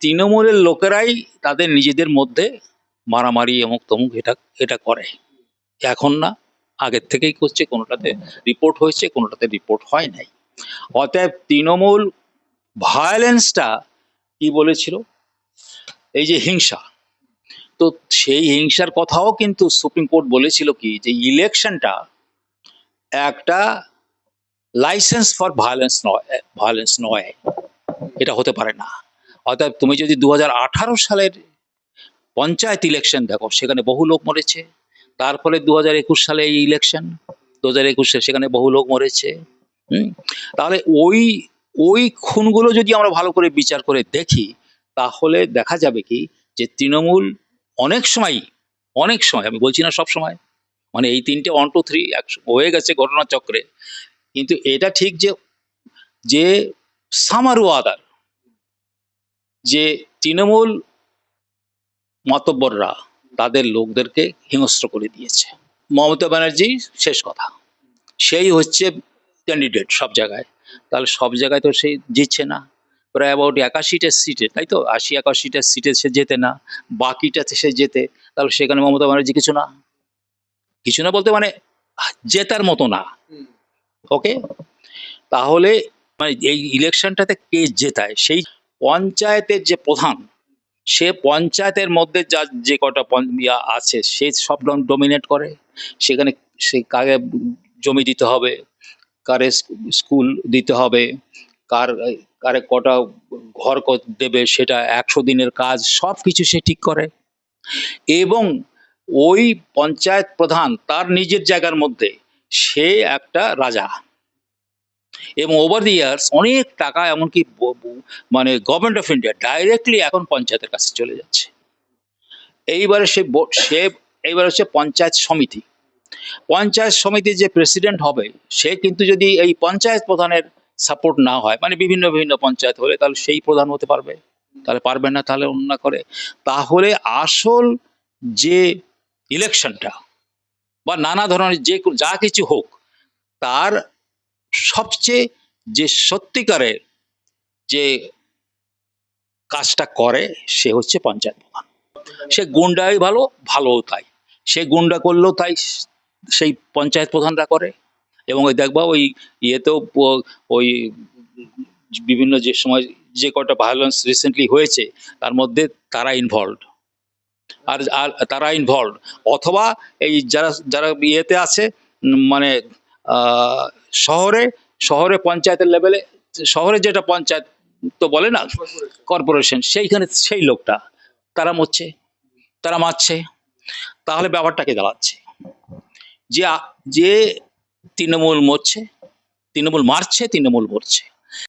তৃণমূলের লোকেরাই তাদের নিজেদের মধ্যে মারামারি অমুক তমুক এটা এটা করে। এখন না, আগের থেকেই করছে, কোনোটাতে রিপোর্ট হয়েছে, কোনোটাতে রিপোর্ট হয় নাই। অতএব তৃণমূল ভায়োলেন্সটা কি বলেছিল? এই যে হিংসা। তো সেই হিংসার কথাও কিন্তু সুপ্রিম কোর্ট বলেছিল কি, যে ইলেকশনটা একটা লাইসেন্স ফর ভায়োলেন্স নয় ভায়োলেন্স নয়। এটা হতে পারে না। অতএব তুমি যদি দু হাজার আঠারো সালের পঞ্চায়েত ইলেকশন দেখো, সেখানে বহু লোক মরেছে। তারপরে দু হাজার একুশ সালে এই ইলেকশন দু হাজার একুশে সেখানে বহু লোক মরেছে। তাহলে ওই ওই খুনগুলো যদি আমরা ভালো করে বিচার করে দেখি, তাহলে দেখা যাবে কি, যে তৃণমূল অনেক সময় অনেক সময়, আমি বলছি না সব সময় মানে এই তিনটে ওয়ান টু থ্রি হয়ে গেছে ঘটনাচক্রে। কিন্তু এটা ঠিক যে যে সামারু আদার যে তৃণমূল মাতব্বররা তাদের লোকদেরকে হিংস্র করে দিয়েছে। মমতা ব্যানার্জি শেষ কথা। সেই হচ্ছে ক্যান্ডিডেট সব জায়গায়। তাহলে সব জায়গায় তো সে জিতছে না। প্রায় অ্যাবাউট একাশিটা সিটে তাই তো? আশি একাশিটা সিটে সে জেতে না। বাকিটাতে সে যেতে তাহলে সেখানে মমতা ব্যানার্জি কিছু না? কিছু না বলতে মানে জেতার মতো না। ওকে তাহলে মানে এই ইলেকশনটাতে কে জেতায়? সেই পঞ্চায়েতের যে প্রধান, সে পঞ্চায়েতের মধ্যে যা যে কটা ইয়া আছে, সে সব ডমিনেট করে। সেখানে সে কাকে জমি দিতে হবে, কারে স্কুল দিতে হবে, কার, কারে কটা ঘর দেবে সেটা একশো দিনের কাজ, সব কিছু সে ঠিক করে। এবং ওই পঞ্চায়েত প্রধান তার নিজের জায়গার মধ্যে সে একটা রাজা। এবং ওভার দি ইয়ার্স অনেক টাকা এমনকি মানে গভর্নমেন্ট অফ ইন্ডিয়া ডাইরেক্টলি এখন পঞ্চায়েতের কাছে চলে যাচ্ছে। এইবারে সে সে, এইবার হচ্ছে পঞ্চায়েত সমিতি। পঞ্চায়েত সমিতির যে প্রেসিডেন্ট হবে, সে কিন্তু যদি এই পঞ্চায়েত প্রধানের সাপোর্ট না হয় মানে বিভিন্ন বিভিন্ন পঞ্চায়েত হলে তাহলে সেই প্রধান হতে পারবে। তাহলে পারবে না, তাহলে অন্য করে। তাহলে আসল যে ইলেকশনটা বা নানা ধরনের যে যা কিছু হোক, তার সবচেয়ে যে সত্যিকারের যে কাজটা করে, সে হচ্ছে পঞ্চায়েত প্রধান। সে গুন্ডাই ভালো, ভালোও তাই। সে গুন্ডা করলেও তাই, সেই পঞ্চায়েত প্রধানরা করে। এবং ওই দেখবা ওই ইয়েতেও ওই বিভিন্ন যে সময় যে কটা ভায়োলেন্স রিসেন্টলি হয়েছে, তার মধ্যে তারা ইনভলভ আর আর তারা ইনভলভ অথবা এই যারা যারা ইয়েতে আছে মানে শহরে শহরে পঞ্চায়েতের লেভেলে শহরে যেটা পঞ্চায়েত তো বলে না কর্পোরেশন সেইখানে সেই লোকটা, তারা মরছে, তারা মারছে, তাহলে ব্যাপারটাকে দাঁড়াচ্ছে। যে যে তৃণমূল মরছে, তৃণমূল মারছে, তৃণমূল মরছে।